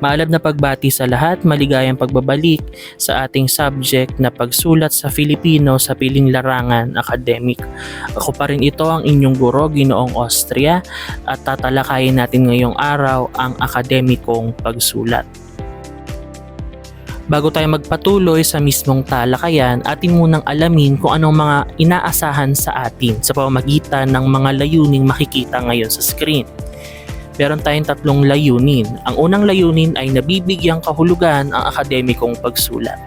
Maalab na pagbati sa lahat, maligayang pagbabalik sa ating subject na pagsulat sa Filipino sa piling larangan academic. Ako pa rin ito ang inyong guro, Ginoong Austria at tatalakayin natin ngayong araw ang akademikong pagsulat. Bago tayo magpatuloy sa mismong talakayan, atin munang alamin kung anong mga inaasahan sa atin sa pamamagitan ng mga layuning makikita ngayon sa screen meron tayong tatlong layunin. Ang unang layunin ay nabibigyang kahulugan ang akademikong pagsulat.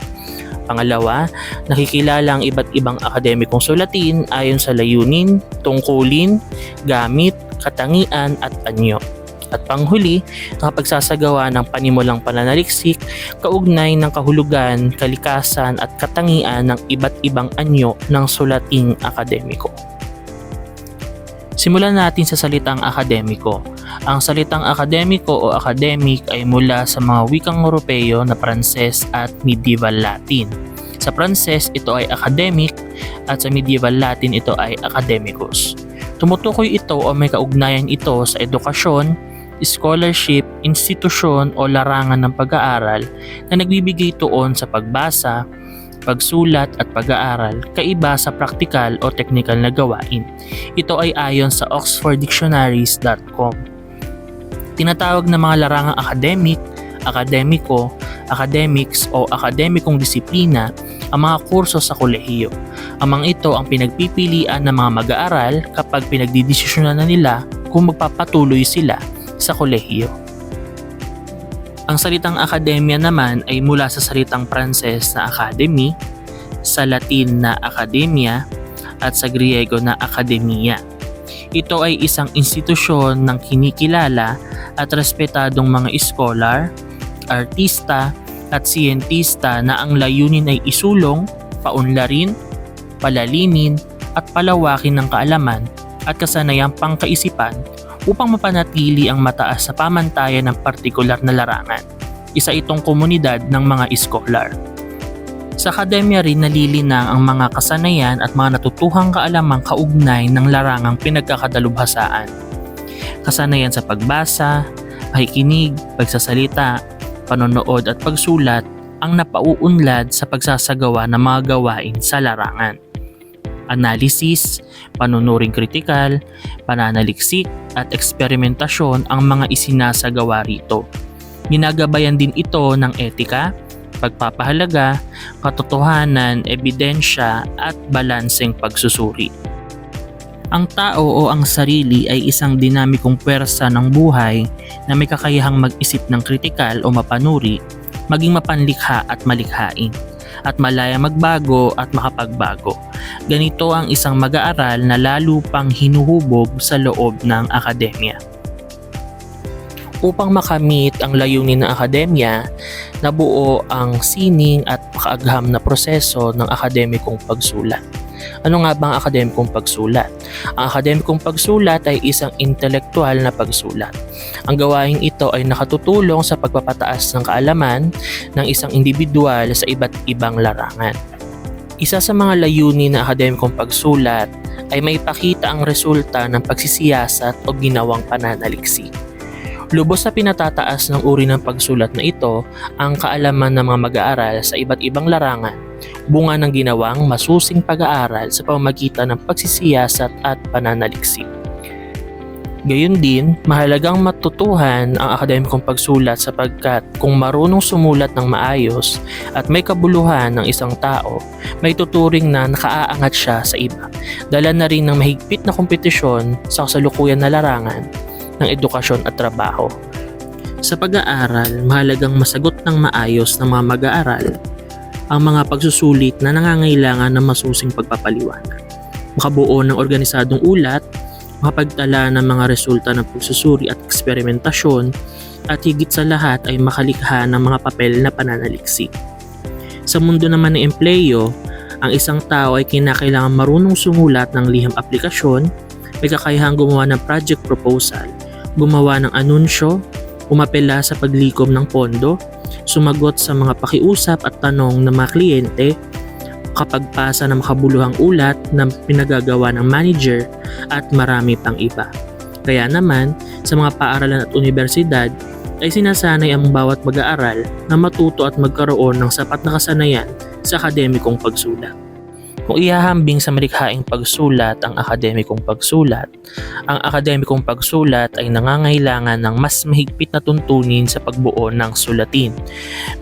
Pangalawa, nakikilala ang iba't ibang akademikong sulatin ayon sa layunin, tungkulin, gamit, katangian at anyo. At panghuli, nakapagsasagawa ng panimulang pananaliksik kaugnay ng kahulugan, kalikasan at katangian ng iba't ibang anyo ng sulating akademiko. Simulan natin sa salitang akademiko. Ang salitang akademiko o academic ay mula sa mga wikang Europeo na Pranses at Medieval Latin. Sa Pranses, ito ay academic at sa Medieval Latin, ito ay academicus. Tumutukoy ito o may kaugnayan ito sa edukasyon, scholarship, institusyon o larangan ng pag-aaral na nagbibigay tuon sa pagbasa, pagsulat at pag-aaral kaiba sa praktikal o technical na gawain. Ito ay ayon sa oxforddictionaries.com. Tinatawag na mga larangang academic, akademiko, academics o akademikong disiplina ang mga kurso sa kolehiyo. Ang mga ito ang pinagpipilian ng mga mag-aaral kapag pinagdidesisyonan na nila kung magpapatuloy sila sa kolehiyo. Ang salitang akademya naman ay mula sa salitang Pranses na academy, sa Latin na academia, at sa Griego na akademia. Ito ay isang institusyon ng kinikilala at respetadong mga scholar, artista, at siyentista na ang layunin ay isulong, paunlarin, palalimin, at palawakin ng kaalaman at kasanayang pangkaisipan upang mapanatili ang mataas sa pamantayan ng partikular na larangan. Isa itong komunidad ng mga iskolar. Sa akademya rin nalilinang ang mga kasanayan at mga natutuhang kaalamang kaugnay ng larangang pinagkakadalubhasaan. Kasanayan sa pagbasa, pakikinig, pagsasalita, panonood at pagsulat ang napauunlad sa pagsasagawa ng mga gawain sa larangan analysis, panunuring kritikal, pananaliksik at eksperimentasyon ang mga isinasagawa rito. Ginagabayan din ito ng etika, pagpapahalaga, katotohanan, ebidensya at balanseng pagsusuri. Ang tao o ang sarili ay isang dinamikong pwersa ng buhay na may kakayahang mag-isip ng kritikal o mapanuri, maging mapanlikha at malikhain at malaya magbago at makapagbago. Ganito ang isang mag-aaral na lalo pang hinuhubog sa loob ng akademya. Upang makamit ang layunin ng akademya, nabuo ang sining at makaagham na proseso ng akademikong pagsulat. Ano nga ba ang akademikong pagsulat? Ang akademikong pagsulat ay isang intelektual na pagsulat. Ang gawaing ito ay nakatutulong sa pagpapataas ng kaalaman ng isang individual sa iba't ibang larangan. Isa sa mga layunin ng akademikong pagsulat ay may pakita ang resulta ng pagsisiyasat o ginawang pananaliksik. Lubos sa pinatataas ng uri ng pagsulat na ito ang kaalaman ng mga mag-aaral sa iba't ibang larangan, bunga ng ginawang masusing pag-aaral sa pamamagitan ng pagsisiyasat at pananaliksik. Gayun din, mahalagang matutuhan ang akademikong pagsulat sapagkat kung marunong sumulat ng maayos at may kabuluhan ng isang tao, may tuturing na nakaaangat siya sa iba. Dala na rin ng mahigpit na kompetisyon sa kasalukuyan na larangan ng edukasyon at trabaho. Sa pag-aaral, mahalagang masagot ng maayos ng mga mag-aaral ang mga pagsusulit na nangangailangan ng masusing pagpapaliwanag. Makabuo ng organisadong ulat, makapagtala ng mga resulta ng pagsusuri at eksperimentasyon, at higit sa lahat ay makalikha ng mga papel na pananaliksik. Sa mundo naman ng empleyo, ang isang tao ay kinakailangan marunong sumulat ng liham aplikasyon, may kakayahang gumawa ng project proposal, gumawa ng anunsyo, umapela sa paglikom ng pondo, sumagot sa mga pakiusap at tanong ng mga kliyente, kapagpasa ng makabuluhang ulat na pinagagawa ng manager at marami pang iba. Kaya naman, sa mga paaralan at universidad ay sinasanay ang bawat mag-aaral na matuto at magkaroon ng sapat na kasanayan sa akademikong pagsulat. Kung ihahambing sa malikhaing pagsulat ang akademikong pagsulat, ang akademikong pagsulat ay nangangailangan ng mas mahigpit na tuntunin sa pagbuo ng sulatin.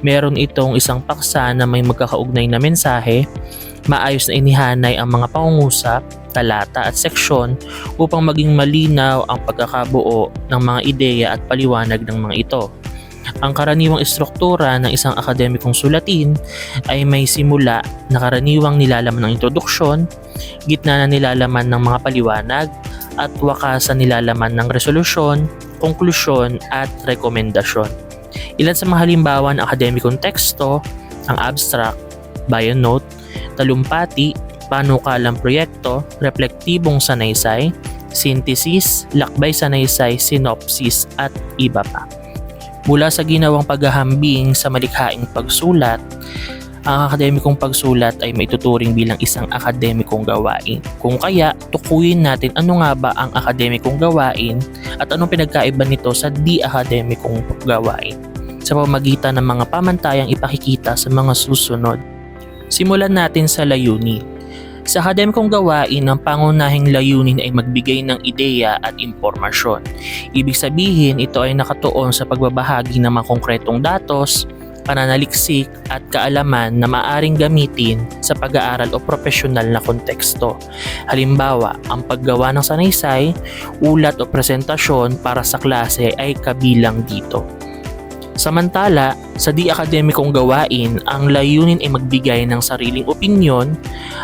Meron itong isang paksa na may magkakaugnay na mensahe, maayos na inihanay ang mga pangungusap, talata at seksyon upang maging malinaw ang pagkakabuo ng mga ideya at paliwanag ng mga ito. Ang karaniwang estruktura ng isang akademikong sulatin ay may simula na karaniwang nilalaman ng introduksyon, gitna na nilalaman ng mga paliwanag, at wakasan nilalaman ng resolusyon, konklusyon at rekomendasyon. Ilan sa mga halimbawa ng akademikong teksto, ang abstract, bio note, talumpati, panukalang proyekto, reflektibong sanaysay, synthesis, lakbay sanaysay, synopsis at iba pa. Mula sa ginawang paghahambing sa malikhaing pagsulat, ang akademikong pagsulat ay maituturing bilang isang akademikong gawain. Kung kaya, tukuyin natin ano nga ba ang akademikong gawain at anong pinagkaiba nito sa di-akademikong gawain sa pamagitan ng mga pamantayang ipakikita sa mga susunod. Simulan natin sa layunin. Sa akademikong gawain, ang pangunahing layunin ay magbigay ng ideya at impormasyon. Ibig sabihin, ito ay nakatuon sa pagbabahagi ng mga konkretong datos, pananaliksik at kaalaman na maaring gamitin sa pag-aaral o profesional na konteksto. Halimbawa, ang paggawa ng sanaysay, ulat o presentasyon para sa klase ay kabilang dito. Samantala, sa di-akademikong gawain, ang layunin ay magbigay ng sariling opinyon.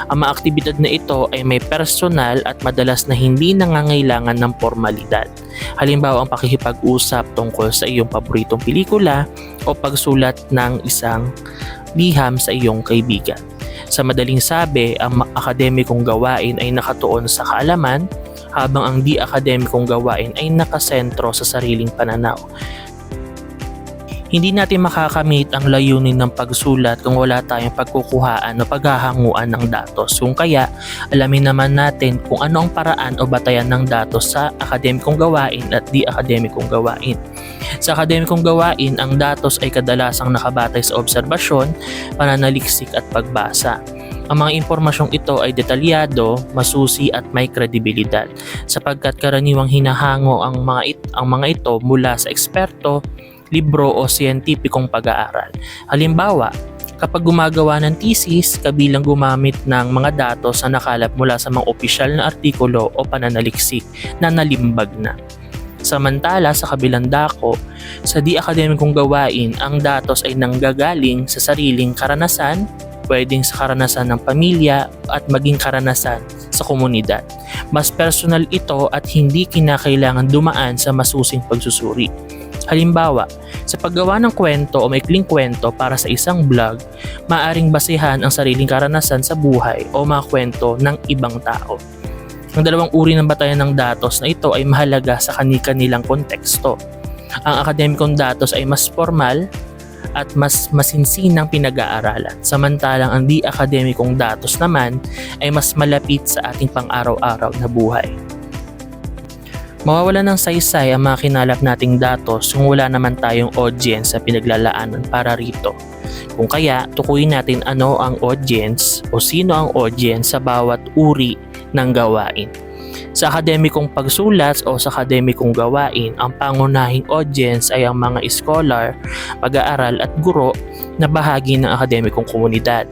Ang mga aktibidad na ito ay may personal at madalas na hindi nangangailangan ng formalidad. Halimbawa ang pakikipag-usap tungkol sa iyong paboritong pelikula o pagsulat ng isang liham sa iyong kaibigan. Sa madaling sabi, ang akademikong gawain ay nakatuon sa kaalaman, habang ang di-akademikong gawain ay nakasentro sa sariling pananaw. Hindi natin makakamit ang layunin ng pagsulat kung wala tayong pagkukuhaan o paghahanguan ng datos. Kung kaya, alamin naman natin kung ano ang paraan o batayan ng datos sa akademikong gawain at di akademikong gawain. Sa akademikong gawain, ang datos ay kadalasang nakabatay sa obserbasyon, pananaliksik at pagbasa. Ang mga impormasyong ito ay detalyado, masusi at may kredibilidad sapagkat karaniwang hinahango ang mga, it- ang mga ito mula sa eksperto, libro o siyentipikong pag-aaral. Halimbawa, kapag gumagawa ng thesis, kabilang gumamit ng mga datos na nakalap mula sa mga opisyal na artikulo o pananaliksik na nalimbag na. Samantala sa kabilang dako, sa di-akademikong gawain, ang datos ay nanggagaling sa sariling karanasan, pwedeng sa karanasan ng pamilya at maging karanasan sa komunidad. Mas personal ito at hindi kinakailangan dumaan sa masusing pagsusuri. Halimbawa, sa paggawa ng kwento o maikling kwento para sa isang blog, maaring basehan ang sariling karanasan sa buhay o mga kwento ng ibang tao. Ang dalawang uri ng batayan ng datos na ito ay mahalaga sa kani-kanilang konteksto. Ang akademikong datos ay mas formal at mas masinsinang pinag-aaralan. Samantalang ang di-akademikong datos naman ay mas malapit sa ating pang-araw-araw na buhay. Mawawala ng saysay ang mga kinalap nating datos kung wala naman tayong audience sa pinaglalaanan para rito. Kung kaya, tukuyin natin ano ang audience o sino ang audience sa bawat uri ng gawain. Sa akademikong pagsulat o sa akademikong gawain, ang pangunahing audience ay ang mga scholar, pag-aaral at guro na bahagi ng akademikong komunidad.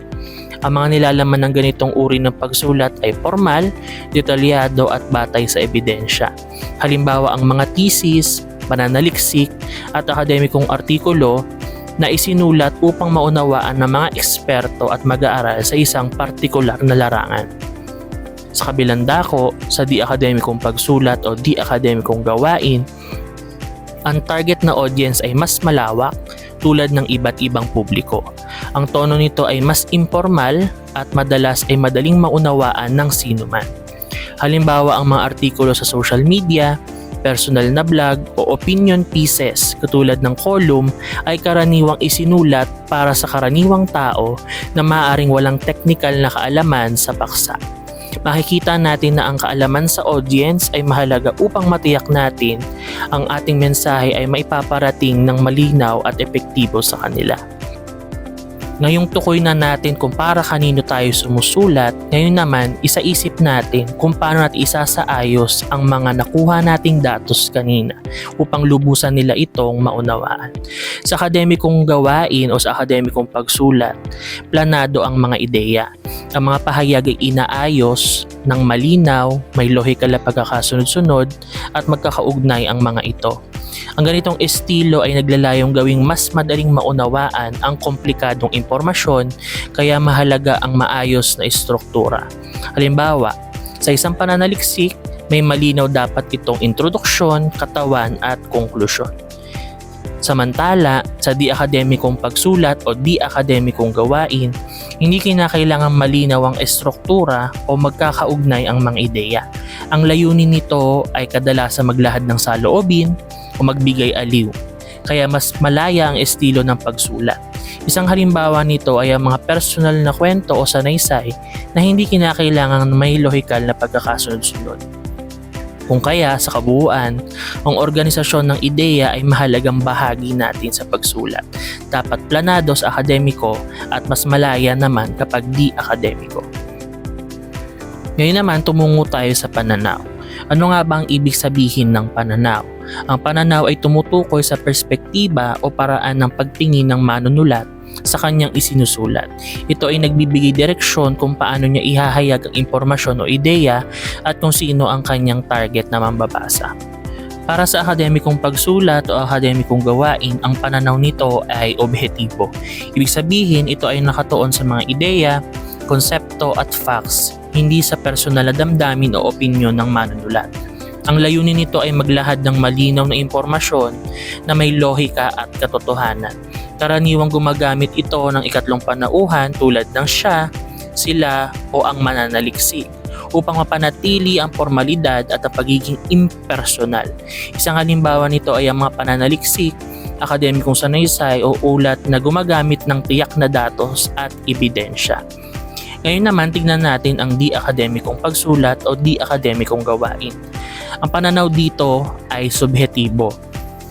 Ang mga nilalaman ng ganitong uri ng pagsulat ay formal, detalyado at batay sa ebidensya. Halimbawa ang mga thesis, pananaliksik at akademikong artikulo na isinulat upang maunawaan ng mga eksperto at mag-aaral sa isang partikular na larangan. Sa kabilang dako, sa di-akademikong pagsulat o di-akademikong gawain, ang target na audience ay mas malawak tulad ng iba't ibang publiko. Ang tono nito ay mas informal at madalas ay madaling maunawaan ng sino man. Halimbawa ang mga artikulo sa social media, personal na blog o opinion pieces katulad ng column ay karaniwang isinulat para sa karaniwang tao na maaaring walang technical na kaalaman sa paksa. makikita natin na ang kaalaman sa audience ay mahalaga upang matiyak natin ang ating mensahe ay maipaparating ng malinaw at epektibo sa kanila. Ngayong tukoy na natin kung para kanino tayo sumusulat, ngayon naman isaisip natin kung paano natin isasaayos ang mga nakuha nating datos kanina upang lubusan nila itong maunawaan. Sa akademikong gawain o sa akademikong pagsulat, planado ang mga ideya. Ang mga pahayag ay inaayos ng malinaw, may lohikal na pagkakasunod-sunod at magkakaugnay ang mga ito. Ang ganitong estilo ay naglalayong gawing mas madaling maunawaan ang komplikadong impormasyon kaya mahalaga ang maayos na istruktura. Halimbawa, sa isang pananaliksik, may malinaw dapat itong introduksyon, katawan at konklusyon. Samantala, sa di-akademikong pagsulat o di-akademikong gawain, hindi kinakailangan malinaw ang estruktura o magkakaugnay ang mga ideya. Ang layunin nito ay kadalasan maglahad ng saloobin o magbigay aliw, kaya mas malaya ang estilo ng pagsulat. Isang halimbawa nito ay ang mga personal na kwento o sanaysay na hindi kinakailangan may lohikal na pagkakasunod-sunod. Kung kaya sa kabuuan, ang organisasyon ng ideya ay mahalagang bahagi natin sa pagsulat. Dapat planado sa akademiko at mas malaya naman kapag di akademiko. Ngayon naman tumungo tayo sa pananaw. Ano nga ba ang ibig sabihin ng pananaw? Ang pananaw ay tumutukoy sa perspektiba o paraan ng pagtingin ng manunulat sa kanyang isinusulat. Ito ay nagbibigay direksyon kung paano niya ihahayag ang impormasyon o ideya at kung sino ang kanyang target na mambabasa. Para sa akademikong pagsulat o akademikong gawain, ang pananaw nito ay objetibo. Ibig sabihin, ito ay nakatuon sa mga ideya, konsepto at facts, hindi sa personal na damdamin o opinyon ng manunulat. Ang layunin nito ay maglahad ng malinaw na impormasyon na may lohika at katotohanan. Karaniwang gumagamit ito ng ikatlong panauhan tulad ng siya, sila o ang mananaliksik upang mapanatili ang formalidad at ang pagiging impersonal. Isang halimbawa nito ay ang mga pananaliksik, akademikong sanaysay o ulat na gumagamit ng tiyak na datos at ebidensya. Ngayon naman tignan natin ang di-akademikong pagsulat o di-akademikong gawain. Ang pananaw dito ay subhetibo.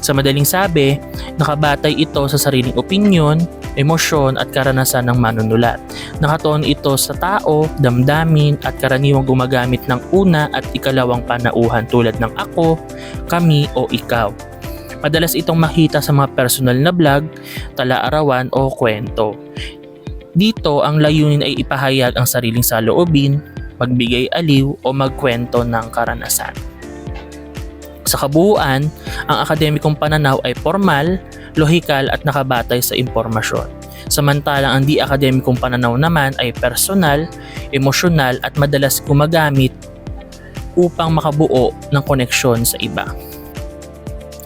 Sa madaling sabi, nakabatay ito sa sariling opinyon, emosyon at karanasan ng manunulat. Nakatuon ito sa tao, damdamin at karaniwang gumagamit ng una at ikalawang panauhan tulad ng ako, kami o ikaw. Madalas itong makita sa mga personal na vlog, tala-arawan o kwento. Dito ang layunin ay ipahayag ang sariling saloobin, magbigay aliw o magkwento ng karanasan. Sa kabuuan, ang akademikong pananaw ay formal, lohikal at nakabatay sa impormasyon. Samantalang ang di-akademikong pananaw naman ay personal, emosyonal at madalas gumagamit upang makabuo ng koneksyon sa iba.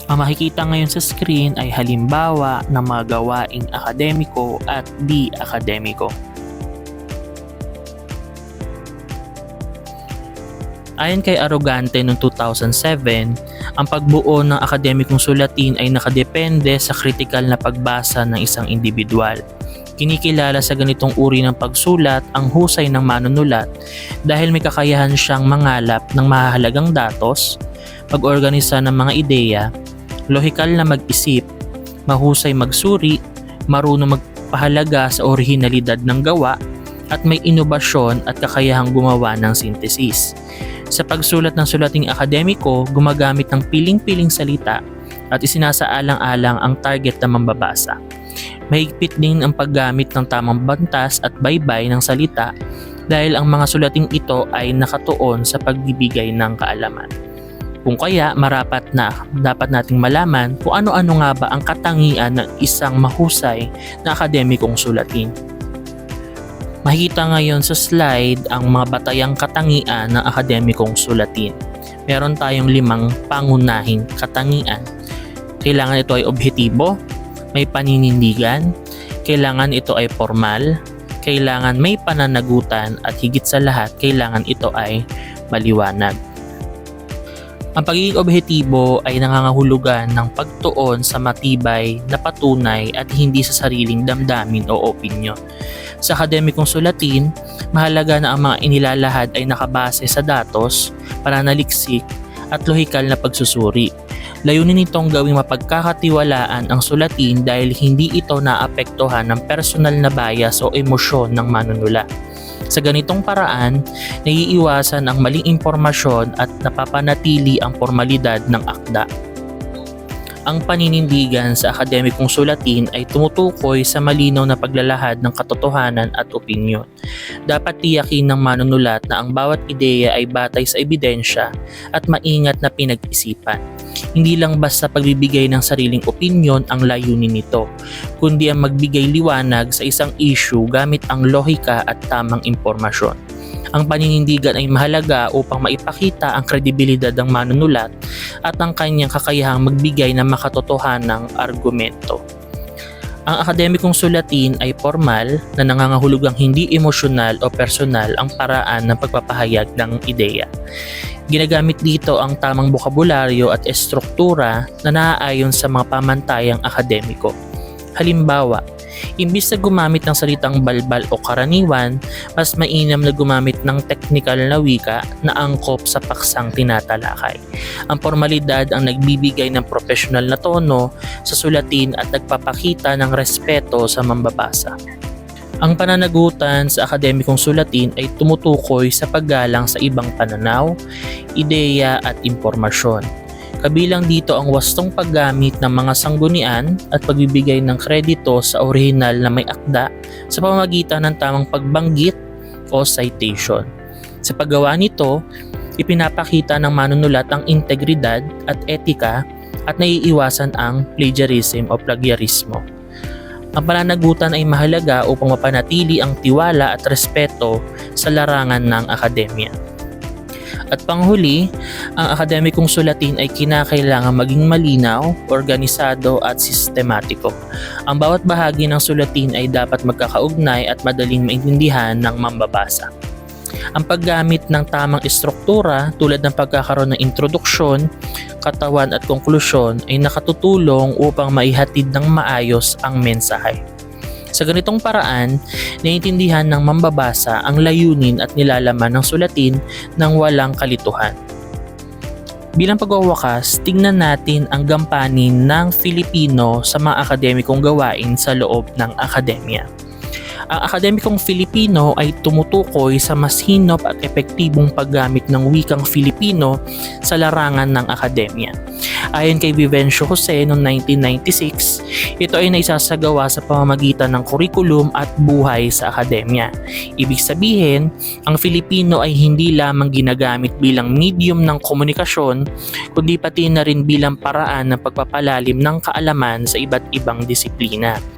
Ang makikita ngayon sa screen ay halimbawa ng mga gawaing akademiko at di-akademiko. Ayon kay Arrogante noong 2007, ang pagbuo ng akademikong sulatin ay nakadepende sa kritikal na pagbasa ng isang individual. Kinikilala sa ganitong uri ng pagsulat ang husay ng manunulat dahil may kakayahan siyang mangalap ng mahahalagang datos, pag-organisa ng mga ideya, lohikal na mag-isip, mahusay magsuri, marunong magpahalaga sa orihinalidad ng gawa, at may inobasyon at kakayahang gumawa ng synthesis. Sa pagsulat ng sulating akademiko, gumagamit ng piling-piling salita at isinasaalang-alang ang target na mambabasa. Mahigpit din ang paggamit ng tamang bantas at baybay ng salita dahil ang mga sulating ito ay nakatuon sa pagbibigay ng kaalaman. Kung kaya marapat na dapat nating malaman kung ano-ano nga ba ang katangian ng isang mahusay na akademikong sulatin. Makikita ngayon sa slide ang mga batayang katangian ng akademikong sulatin. Meron tayong limang pangunahing katangian. Kailangan ito ay objetibo, may paninindigan, kailangan ito ay formal, kailangan may pananagutan at higit sa lahat kailangan ito ay maliwanag. Ang pagiging objektibo ay nangangahulugan ng pagtuon sa matibay na patunay at hindi sa sariling damdamin o opinyon. Sa akademikong sulatin, mahalaga na ang mga inilalahad ay nakabase sa datos, pananaliksik, at lohikal na pagsusuri. Layunin nitong gawing mapagkakatiwalaan ang sulatin dahil hindi ito naapektuhan ng personal na bias o emosyon ng manunula. Sa ganitong paraan, naiiwasan ang maling impormasyon at napapanatili ang formalidad ng akda. Ang paninindigan sa akademikong sulatin ay tumutukoy sa malinaw na paglalahad ng katotohanan at opinyon. Dapat tiyakin ng manunulat na ang bawat ideya ay batay sa ebidensya at maingat na pinag-isipan. Hindi lang basta pagbibigay ng sariling opinyon ang layunin nito, kundi ang magbigay liwanag sa isang issue gamit ang lohika at tamang impormasyon. Ang paninindigan ay mahalaga upang maipakita ang kredibilidad ng manunulat at ang kanyang kakayahang magbigay ng makatotohanang argumento. Ang akademikong sulatin ay formal na nangangahulugang hindi emosyonal o personal ang paraan ng pagpapahayag ng ideya. Ginagamit dito ang tamang bokabularyo at estruktura na naaayon sa mga pamantayang akademiko. Halimbawa, imbis na gumamit ng salitang balbal o karaniwan, mas mainam na gumamit ng technical na wika na angkop sa paksang tinatalakay. Ang formalidad ang nagbibigay ng professional na tono sa sulatin at nagpapakita ng respeto sa mambabasa. Ang pananagutan sa akademikong sulatin ay tumutukoy sa paggalang sa ibang pananaw, ideya at impormasyon. Kabilang dito ang wastong paggamit ng mga sanggunian at pagbibigay ng kredito sa orihinal na may akda sa pamamagitan ng tamang pagbanggit o citation. Sa paggawa nito, ipinapakita ng manunulat ang integridad at etika at naiiwasan ang plagiarism o plagiarismo. Ang pananagutan ay mahalaga upang mapanatili ang tiwala at respeto sa larangan ng akademya. At panghuli, ang akademikong sulatin ay kinakailangan maging malinaw, organisado at sistematiko. Ang bawat bahagi ng sulatin ay dapat magkakaugnay at madaling maintindihan ng mambabasa. Ang paggamit ng tamang estruktura tulad ng pagkakaroon ng introduksyon, katawan at konklusyon ay nakatutulong upang maihatid ng maayos ang mensahe. Sa ganitong paraan, naiintindihan ng mambabasa ang layunin at nilalaman ng sulatin ng walang kalituhan. Bilang pagwawakas, tingnan natin ang gampanin ng Filipino sa mga akademikong gawain sa loob ng akademya. Ang akademikong Filipino ay tumutukoy sa mas hinop at epektibong paggamit ng wikang Filipino sa larangan ng akademya. Ayon kay Vivencio Jose noong 1996, ito ay naisasagawa sa pamamagitan ng kurikulum at buhay sa akademya. Ibig sabihin, ang Filipino ay hindi lamang ginagamit bilang medium ng komunikasyon, kundi pati na rin bilang paraan ng pagpapalalim ng kaalaman sa iba't ibang disiplina.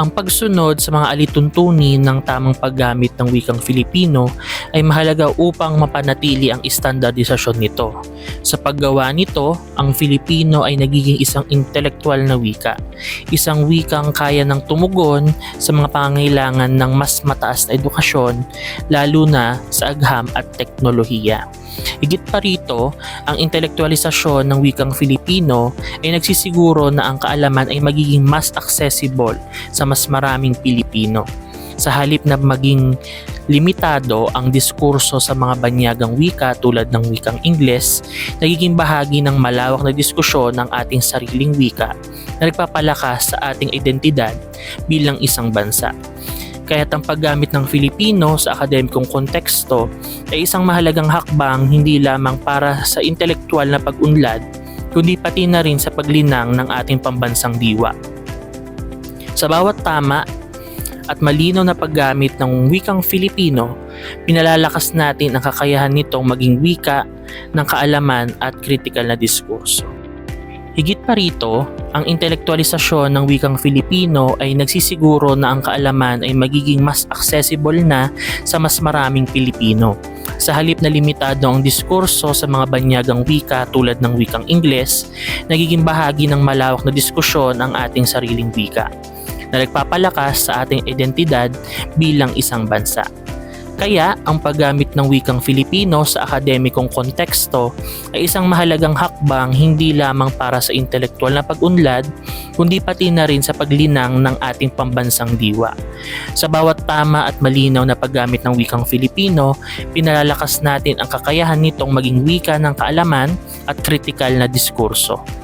Ang pagsunod sa mga alituntunin ng tamang paggamit ng wikang Filipino ay mahalaga upang mapanatili ang istandardisasyon nito. Sa paggawa nito, ang Filipino ay nagiging isang intelektual na wika, isang wikang kaya ng tumugon sa mga pangangailangan ng mas mataas na edukasyon, lalo na sa agham at teknolohiya. Higit pa rito, ang intelektualisasyon ng wikang Filipino ay nagsisiguro na ang kaalaman ay magiging mas accessible sa mas maraming Pilipino. Sa halip na maging limitado ang diskurso sa mga banyagang wika tulad ng wikang Ingles, nagiging bahagi ng malawak na diskusyon ng ating sariling wika na nagpapalakas sa ating identidad bilang isang bansa. Kaya't ang paggamit ng Filipino sa akademikong konteksto ay isang mahalagang hakbang hindi lamang para sa intelektual na pag-unlad, kundi pati na rin sa paglinang ng ating pambansang diwa. Sa bawat tama at malinaw na paggamit ng wikang Filipino, pinalalakas natin ang kakayahan nitong maging wika ng kaalaman at kritikal na diskurso. Higit pa rito, ang intelektualisasyon ng wikang Filipino ay nagsisiguro na ang kaalaman ay magiging mas accessible na sa mas maraming Pilipino. Sa halip na limitado ang diskurso sa mga banyagang wika tulad ng wikang Ingles, nagiging bahagi ng malawak na diskusyon ang ating sariling wika na nagpapalakas sa ating identidad bilang isang bansa. Kaya ang paggamit ng wikang Filipino sa akademikong konteksto ay isang mahalagang hakbang hindi lamang para sa intelektual na pag-unlad, kundi pati na rin sa paglinang ng ating pambansang diwa. Sa bawat tama at malinaw na paggamit ng wikang Filipino, pinalalakas natin ang kakayahan nitong maging wika ng kaalaman at kritikal na diskurso.